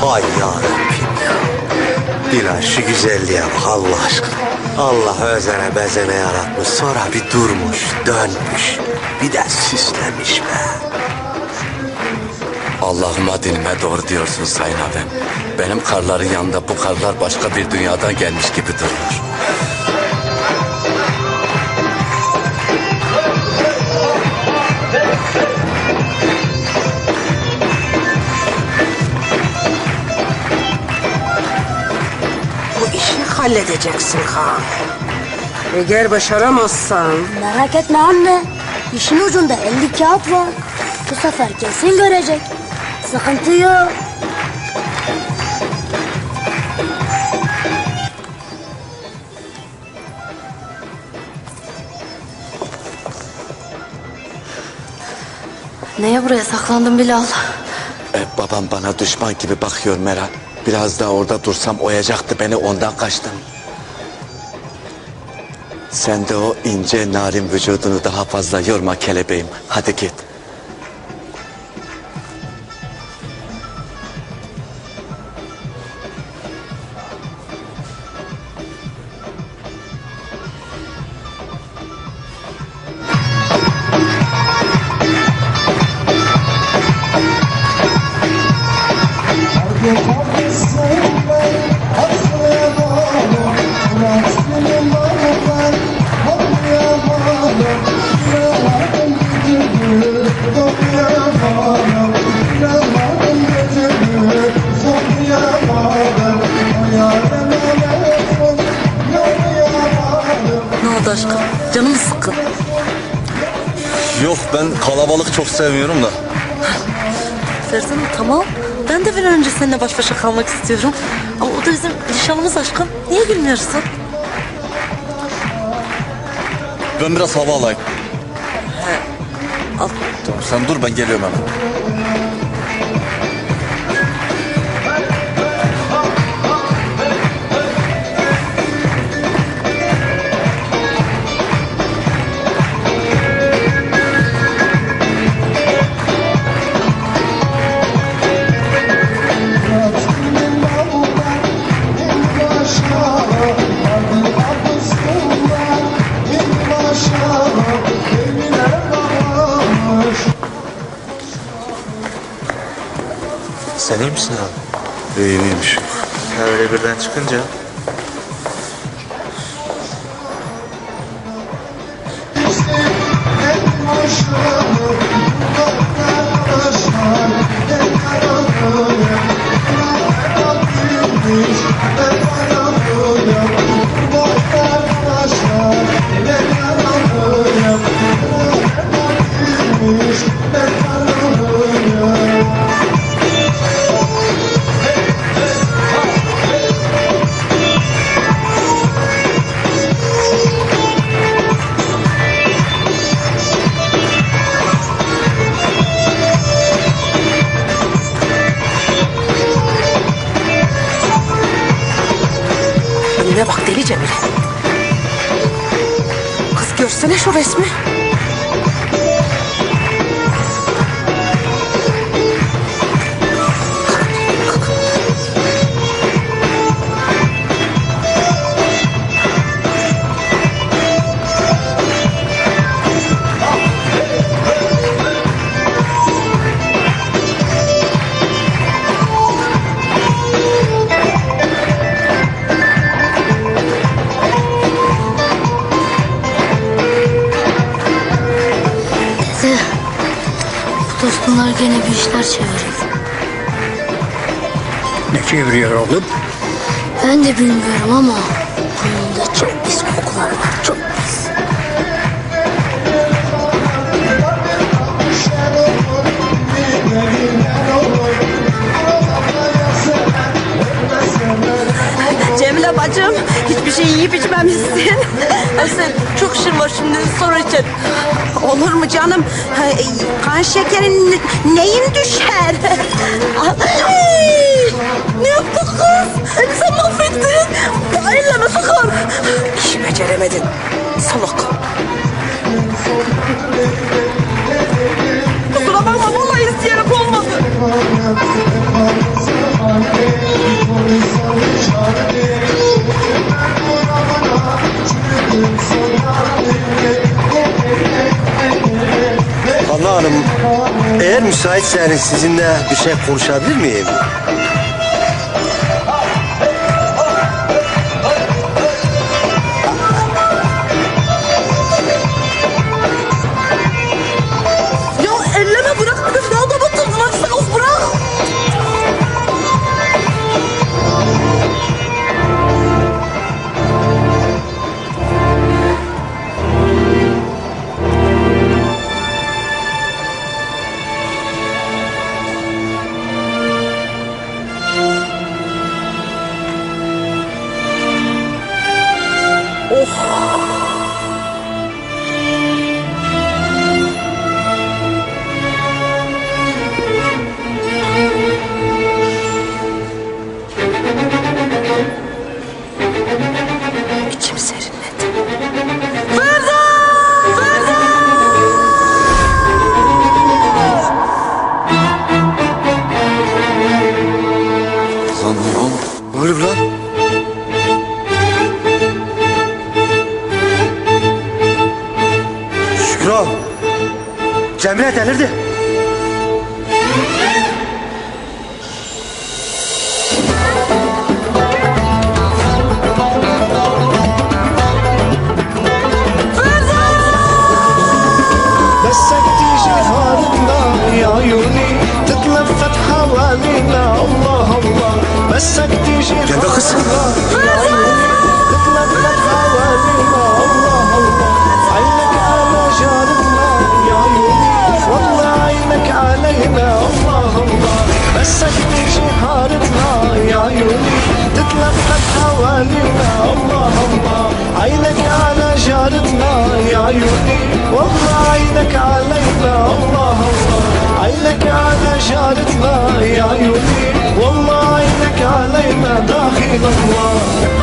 Hay ya Bilal şu güzelliğe bak Allah aşkına. Allah özene bezene yaratmış. Sonra bir durmuş, dönmüş. Bir de süslemiş be. Allah'ıma dinime doğru diyorsun Sayın abim. Benim karların yanında bu karlar başka bir dünyadan gelmiş gibi durur. Bu işi halledeceksin Kaan. Eğer başaramazsan Merak etme anne. İşin ucunda 50 kağıt var. Bu sefer kesin görecek. Sıkıntı yok. Neye buraya saklandın Bilal? E, babam bana düşman gibi bakıyor Meral. Biraz daha orada dursam oyacaktı beni ondan kaçtım. Sen de o ince narin vücudunu daha fazla yorma kelebeğim. Hadi git. Aşkım? Canım sıkkın? Yok ben kalabalık çok sevmiyorum da. Ferzan tamam. Ben de bir önce seninle baş başa kalmak istiyorum. Ama o da bizim nişanımız aşkım. Niye gülmüyorsun? Ben biraz hava alayım. Al. Tamam sen dur ben geliyorum hemen. Sen iyi misin abi? İyi miymiş? Ya öyle birden çıkınca. Deli Cemile. Kız görsene şu resmi. Bu dostumlar gene bir işler çeviriyor. Ne çeviriyor oğlum? Ben de bilmiyorum ama istememişsin. Sen çok şımarşımdan sonra için. Olur mu canım? E, kan şekerin neyin düşer? Ay, ne yaptı kız? Sen mahvettin. Bu elleme sakın. İşi beceremedin. Salak. Kusura bakma vallahi isteyerek olmadı. Müsaitseniz sizinle bir şey konuşabilir miyim? Oldu? Ne oluyor lan? Cemre delirdi. تتلفت حوالينا. الله الله. عينك على جارتنا يا عيوني. والله عينك علينا. الله الله. عينك على جارتنا يا عيوني. والله عينك علينا داخل الله.